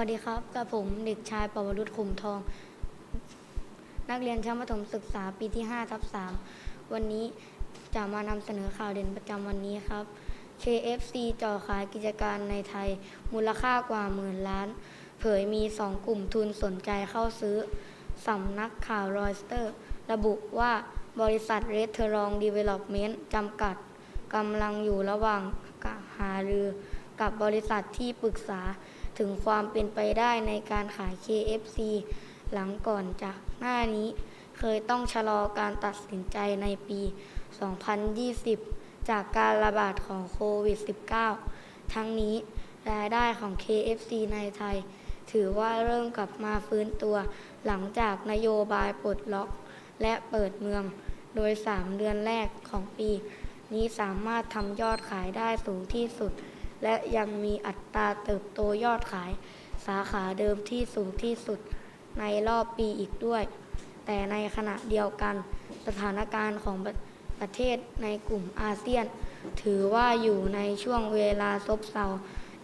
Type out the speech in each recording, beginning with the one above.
สวัสดีครับกับผมเด็กชายปวรุษขุมทอง นักเรียนชั้นประถมศึกษาปีที่5ทับ3วันนี้จะมานำเสนอข่าวเด่นประจำวันนี้ครับ KFC จ่อขายกิจการในไทย มูลค่ากว่าหมื่นล้าน เผยมี 2 กลุ่มทุนสนใจเข้าซื้อ สำนักข่าวรอยสเตอร์ ระบุว่าบริษัทเรสเทอรองดีเวล็อปเมนต์จำกัดกำลังอยู่ระหว่างการหารือกับบริษัทที่ปรึกษา ถึงความเป็นไปได้ในการขาย KFC หลังก่อนจากหน้านี้ เคยต้องชะลอการตัดสินใจในปี 2020 จากการระบาดของโควิด -19 ทั้งนี้รายได้ของ KFC ในไทย ถือว่าเริ่มกลับมาฟื้นตัว หลังจากนโยบายปลดล็อก และเปิดเมือง โดย 3 เดือนแรกของปี นี้สามารถทำยอดขายได้สูงที่สุด และยังมีอัตราเติบโตยอดขาย สาขาเดิมที่สูงที่สุดในรอบปีอีกด้วย แต่ในขณะเดียวกันสถานการณ์ของประประเทศในกลุ่มอาเซียน ถือว่าอยู่ในช่วงเวลาซบเซา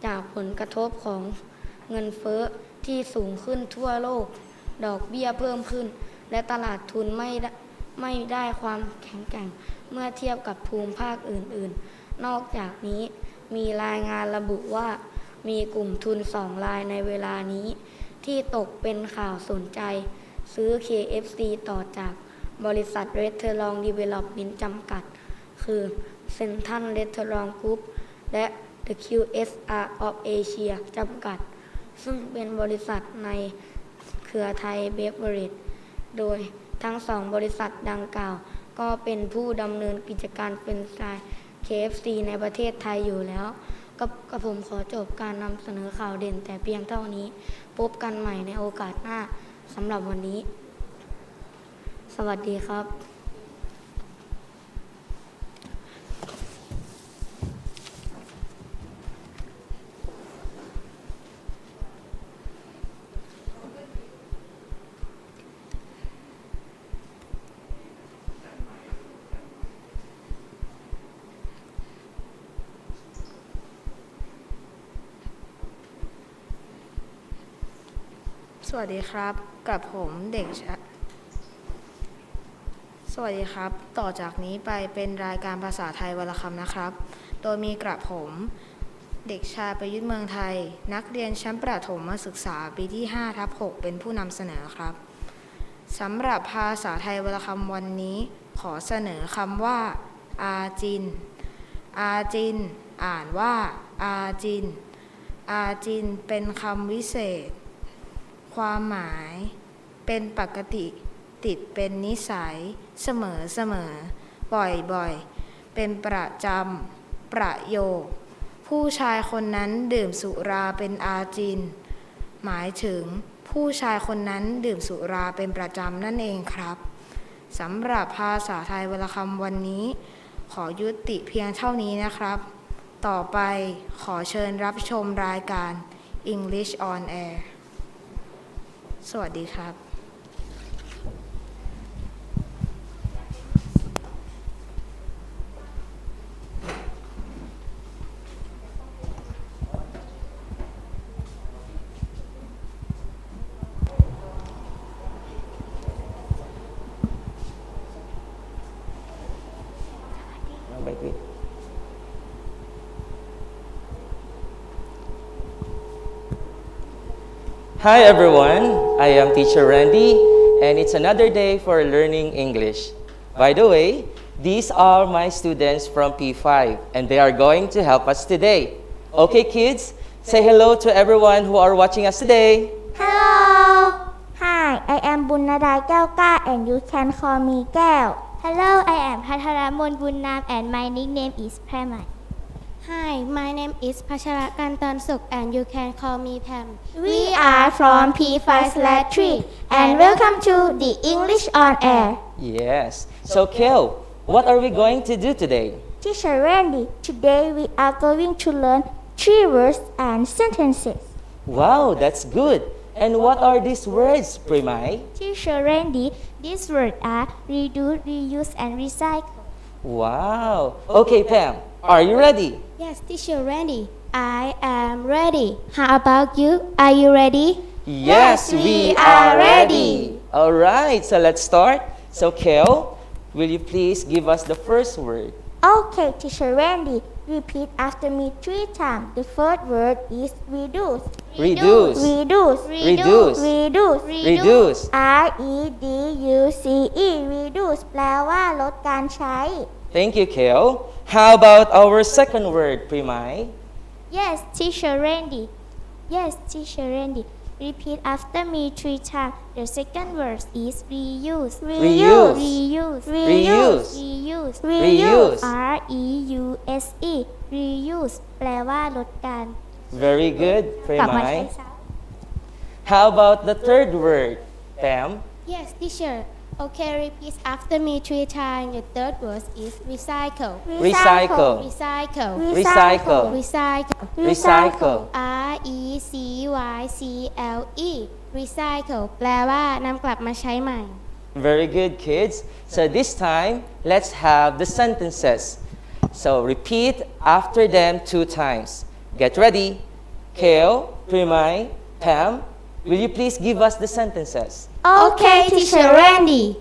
จากผลกระทบของเงินเฟ้อที่สูงขึ้นทั่วโลก ดอกเบี้ยเพิ่มขึ้น และตลาดทุนไม่ได้ไม่ได้ความแข็งแกร่งเมื่อเทียบกับภูมิภาคอื่นๆ นอกจากนี้ มีรายงานระบุว่า มีกลุ่มทุนสองรายในเวลานี้ ที่ตกเป็นข่าวสนใจ ซื้อ KFC ต่อจากบริษัท r e s t a u r a n t Development จำกัด คือ Central Restaurant Group และ The QSR of Asia จำกัด ซึ่งเป็นบริษัทในเครือไทยเบเวอร์เรจโดยทั้งสองบริษัทดังกล่าว ก็เป็นผู้ดำเนินกิจการเป็นไชาย KFC ในประเทศไทยอยู่แล้วกับกับผมขอจบการนำเสนอข่าวเด่นแต่เพียงเท่านี้ พบกันใหม่ในโอกาสหน้าสำหรับวันนี้ สวัสดีครับ วัสดีครับ กับผมเด็กชะสวัสดีครับ ต่อจากนี้ไปเป็นรายการภาษาไทยวรคำนะครับ โดยมีกระผม เด็กชายประยุทธ์เมืองไทย นักเรียนชั้นประถมมาศึกษาปีที่5ทับ6เป็นผู้นำเสนอครับสำหรับภาษาไทยวรคำวันนี้ ขอเสนอคำว่า อาจิน อาจิน อ่านว่า อาจิน อาจิน เป็นคำวิเศษ ความหมาย เป็นปกติ ติดเป็นนิสัย เสมอเสมอ บ่อยบ่อยเป็นประจำ ประโยค ผู้ชายคนนั้นดื่มสุราเป็นอาจิน หมายถึงผู้ชายคนนั้นดื่มสุราเป็นประจำนั่นเองครับสำหรับภาษาไทยวรรณคำวันนี้ ขอยุติเพียงเท่านี้นะครับ ต่อไปขอเชิญรับชมรายการ English on Air สวัสดีครับ Hi everyone, I am teacher Randy and it's another day for learning English. By the way, these are my students from P5 and they are going to help us today. Okay kids, say hello to everyone who are watching us today. Hello. Hi, I am Bunnada Gaoka and you can call me Gao. Hello, I am Patharamon Bunnam and my nickname is Pramai. Hi, my name is Pachara Kantansuk and you can call me Pam. We are from P5/3 and welcome to the English on Air. Yes. So Kel, what are we going to do today? Teacher Randy, today we are going to learn three words and sentences. Wow, that's good. And what are these words, Primai? Teacher Randy, these words are redo, reuse and recycle. Wow. Okay, Pam, are you ready? Yes, teacher Randy. I am ready. How about you? Are you ready? Yes, we are ready. All right, so let's start. So, Kel, will you please give us the first word? Okay, teacher Randy, repeat after me three times. The first word is reduce. Reduce. Reduce. Reduce. Reduce. Reduce. R E D U C E reduce แปลว่าลดการใช้ Thank you, Kel. How about our second word, Primai? Yes teacher Randy Yes teacher Randy Repeat after me three times The second word is reuse Reuse. Reuse Reuse. Reuse Reuse. R E U S E Reuse แปลว่าลดการ Very good, กลับมาใช้ Primai. ซ้ How about the third word, Pam? Yes, teacher. Okay, repeat after me three times. The third word is recycle. ำ Recycle. Recycle. Recycle. Recycle. Recycle. R E C Y C L E. Recycle แปลว่านำกลับมาใช้ใหม่ Very good, kids. So this time, let's have the sentences. So repeat after them two times. Get ready. Kale, Primai, Pam, will you please give us the sentences? Okay teacher Randy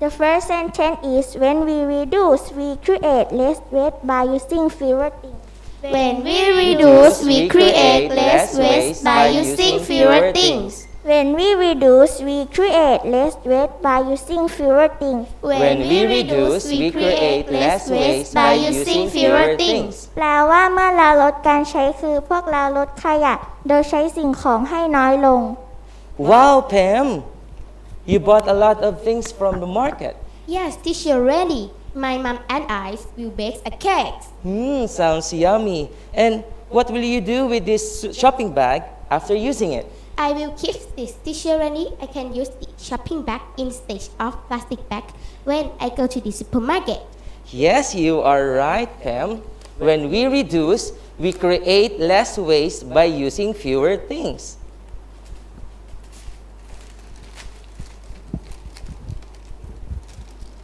The first sentence is when we reduce we create less waste by using fewer things When we reduce, we create less waste by using fewer things. When we reduce, we create less waste by using fewer things. When we reduce, we create less waste by using fewer things. แปลว่าเมื่อเราลดการใช้คือพวกเราลดขยะ โดยใช้สิ่งของให้น้อยลง Wow, Pam, you bought a lot of things from the market. Yes, teacher ready. My mom and I will bake a cake. Hmm, sounds yummy. And what will you do with this shopping bag after using it? I will keep this teacher ready. I can use the shopping bag instead of plastic bag when I go to the supermarket. Yes, you are right, Pam. When we reduce, we create less waste by using fewer things.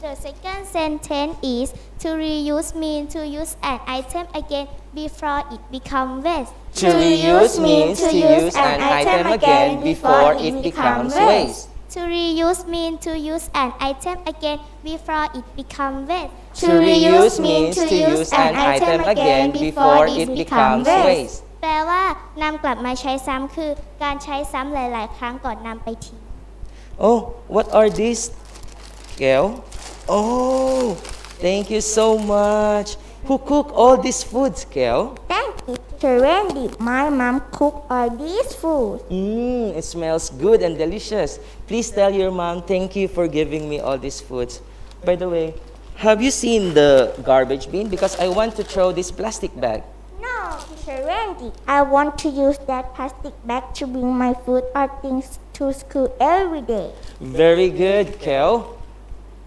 The second sentence is to reuse means to use an item again before it becomes waste. To reuse means to use an item again before it becomes waste. To reuse means to use an item again before it become waste. To reuse means to use an item again before it becomes waste. แปลว่านำกลับมาใช้ซ้ำคือ การใช้ซ้ำหลาย ๆ ครั้งก่อนนำไปทิ้ง Oh, what are these, Gail? Oh, thank you so much. Who cook all these foods, Gail? Thank Teacher Randy. My mom cooked all these food. Mmm, it smells good and delicious. Please tell your mom thank you for giving me all these foods. By the way, have you seen the garbage bin? Because I want to throw this plastic bag. No, Teacher Randy. I want to use that plastic bag to bring my food or things to school every day. Very good, Kel.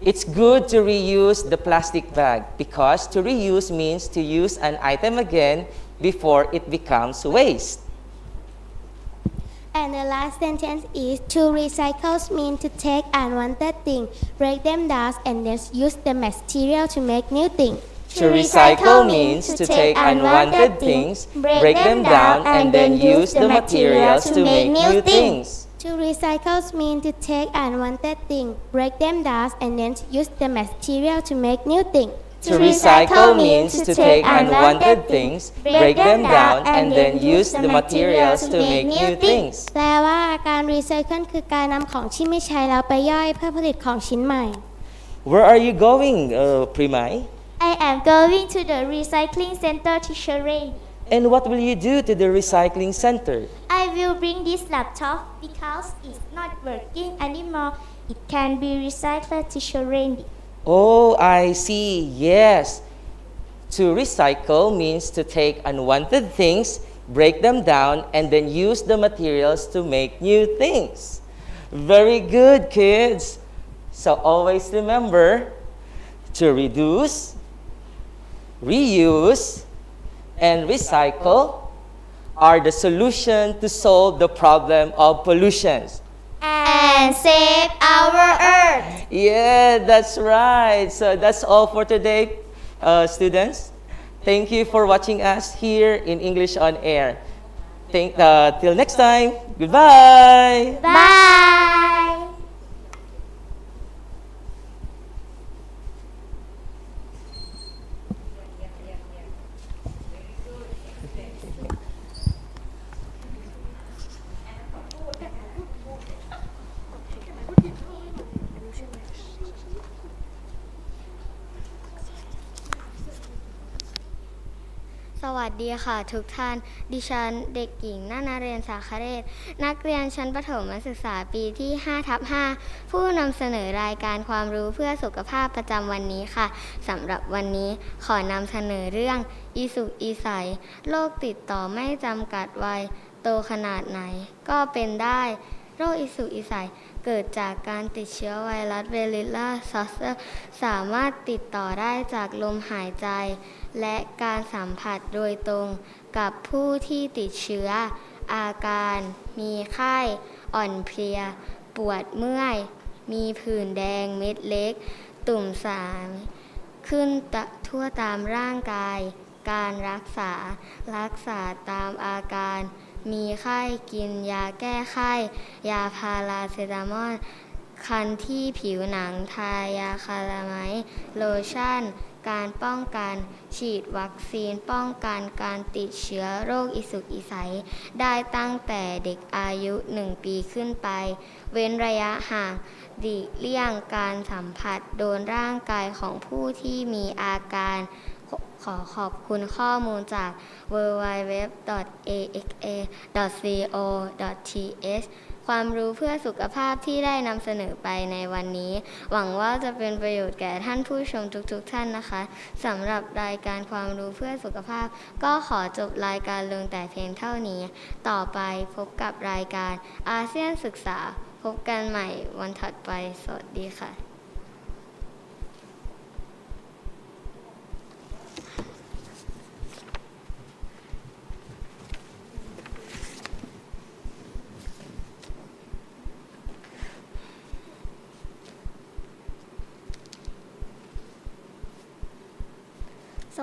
It's good to reuse the plastic bag because to reuse means to use an item again before it becomes waste. And the last sentence is to recycle means to take unwanted things, break them down, and then use the material to make new things. To recycle means to take unwanted things, break them down, and then use the materials to make new things. To recycle means to take unwanted things, break them down, and then use the material to make new things. To recycle means to take unwanted things, break them down, and then use the materials to make new things. แปลว่าการรีไซเคิลคือการนำของที่ไม่ใช้แล้วไปย่อยเพื่อผลิตของชิ้นใหม่ Where are you going, uh, Primai? I am going to the recycling center, Teacher Ray. And what will you do to the recycling center? I will bring this laptop because it's not working anymore. It can be recycled, Teacher Randy. Oh, I see. Yes. To recycle means to take unwanted things, break them down, and then use the materials to make new things. Very good, kids. So always remember to reduce, reuse, and recycle are the solution to solve the problem of pollutions. And save our earth. Yeah, that's right. So that's all for today, uh, students. Thank you for watching us here in English on Air. Thank, uh, till next time, goodbye. Bye.. วัสดีค่ะ ทุกท่าน ดิฉันเด็กหญิงนานาเรียนสาคเรศ นักเรียนชั้นประถมศึกษาปีที่5ทับ5ผู้นำเสนอรายการความรู้เพื่อสุขภาพประจำวันนี้ค่ะสำหรับวันนี้ขอนำเสนอเรื่องอีสุกอีใสโรคติดต่อไม่จำกัดวัยโตขนาดไหน ก็เป็นได้ โรคอิสุกอิสัย เกิดจากการติดเชื้อไวรัสเวริลลาซอสเตอร์สามารถติดต่อได้จากลมหายใจ และการสัมผัสโดยตรง กับผู้ที่ติดเชื้อ อาการ มีไข้ อ่อนเพลีย ปวดเมื่อย มีผื่นแดงเม็ดเล็ก ตุ่มสามขึ้นทั่วตามร่างกาย การรักษา รักษาตามอาการ มีไข้กินยาแก้ไข้ ยาพาราเซตามอลคันที่ผิวหนังทายาคาราไมด์โลชั่น การป้องกัน ฉีดวัคซีนป้องกันการติดเชื้อโรคอิสุกอิสัย ได้ตั้งแต่เด็กอายุ 1 ปีขึ้นไป เว้นระยะห่างหลีเลี่ยงการสัมผัสโดนร่างกายของผู้ที่มีอาการ อขอขอบคุณข้อมูลจาก www.axa.co.th ความรู้เพื่อสุขภาพที่ได้นำเสนอไปในวันนี้ หวังว่าจะเป็นประโยชน์แก่ท่านผู้ชมทุกๆทท่านนะคะสำหรับรายการความรู้เพื่อสุขภาพ ก็ขอจบรายการลงแต่เพียงเท่านี้ ต่อไปพบกับรายการอาเซียนศึกษา พบกันใหม่วันถัดไป สวัสดีค่ะ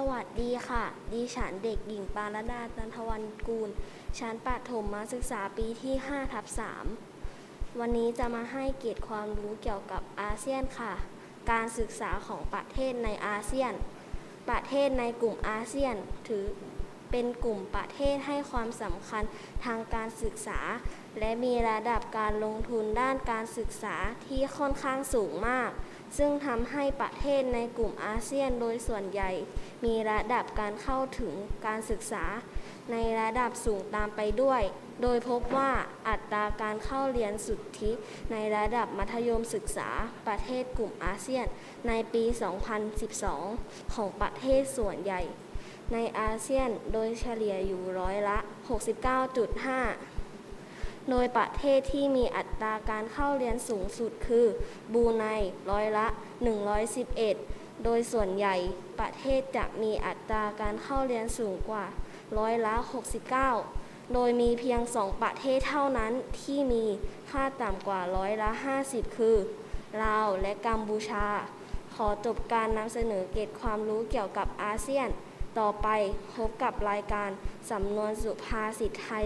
วัสดีค่ะ ดิฉันเด็กหญิงปารดาจันทวันกูล ชั้นประถมมาศึกษาปีที่5ทับ3วันนี้จะมาให้เกียรติความรู้เกี่ยวกับอาเซียนค่ะ การศึกษาของประเทศในอาเซียน ประเทศในกลุ่มอาเซียนถือเป็นกลุ่มประเทศให้ความสำคัญทางการศึกษา และมีระดับการลงทุนด้านการศึกษาที่ค่อนข้างสูงมาก ซึ่งทำให้ประเทศในกลุ่มอาเซียนโดยส่วนใหญ่ มีระดับการเข้าถึงการศึกษา ในระดับสูงตามไปด้วย โดยพบว่าอัตราการเข้าเรียนสุทธิในระดับมัธยมศึกษาประเทศกลุ่มอาเซียน ในปี 2012 ของประเทศส่วนใหญ่ ในอาเซียนโดยเฉลี่ยอยู่ร้อยละ 69.5 โดยประเทศที่มีอัตราการเข้าเรียนสูงสุดคือบรูไนร้อยละ 111 โดยส่วนใหญ่ประเทศจะมีอัตราการเข้าเรียนสูงกว่าร้อยละ 69 โดยมีเพียงสองประเทศเท่านั้นที่มีค่าต่ำกว่าร้อยละ 50 คือลาวและกัมพูชา ขอจบการนำเสนอเกร็ดความรู้เกี่ยวกับอาเซียน ต่อไปพบกับรายการสำนวนสุภาษิตไทย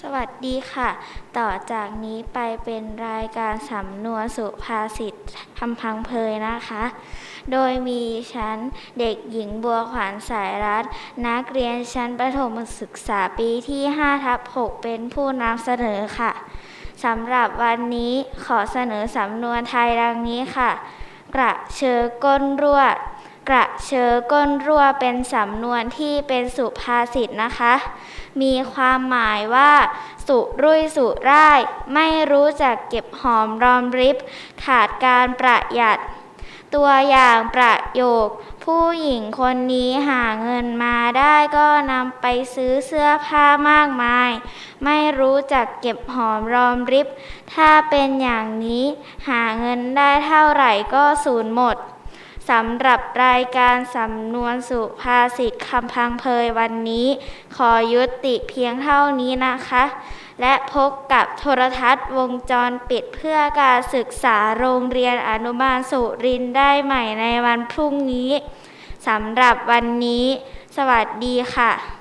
สวัสดีค่ะ ต่อจากนี้ไปเป็นรายการสำนวนสุภาษิตคำพังเพยนะคะ โดยมีชั้นเด็กหญิงบัวขวัญสายรัตน์นักเรียนชั้นประถมศึกษาปีที่5ทับ6เป็นผู้นำเสนอค่ะสำหรับวันนี้ขอเสนอสำนวนไทยดังนี้ค่ะ กระเชอก้นรั่ว กระเชอก้นรั่วเป็นสำนวนที่เป็นสุภาษิตนะคะ มีความหมายว่า สุรุ่ยสุร่าย ไม่รู้จักเก็บหอมรอมริบ ขาดการประหยัด ตัวอย่างประโยค ผู้หญิงคนนี้หาเงินมาได้ก็นำไปซื้อเสื้อผ้ามากมาย ไม่รู้จักเก็บหอมรอมริบ ถ้าเป็นอย่างนี้ หาเงินได้เท่าไหร่ก็สูญหมด สำหรับรายการสำนวนสุภาษิตคำพังเพยวันนี้ ขอยุติเพียงเท่านี้นะคะ และพบกับโทรทัศน์วงจรปิดเพื่อการศึกษาโรงเรียนอนุบาลสุรินได้ใหม่ในวันพรุ่งนี้สำหรับวันนี้ สวัสดีค่ะ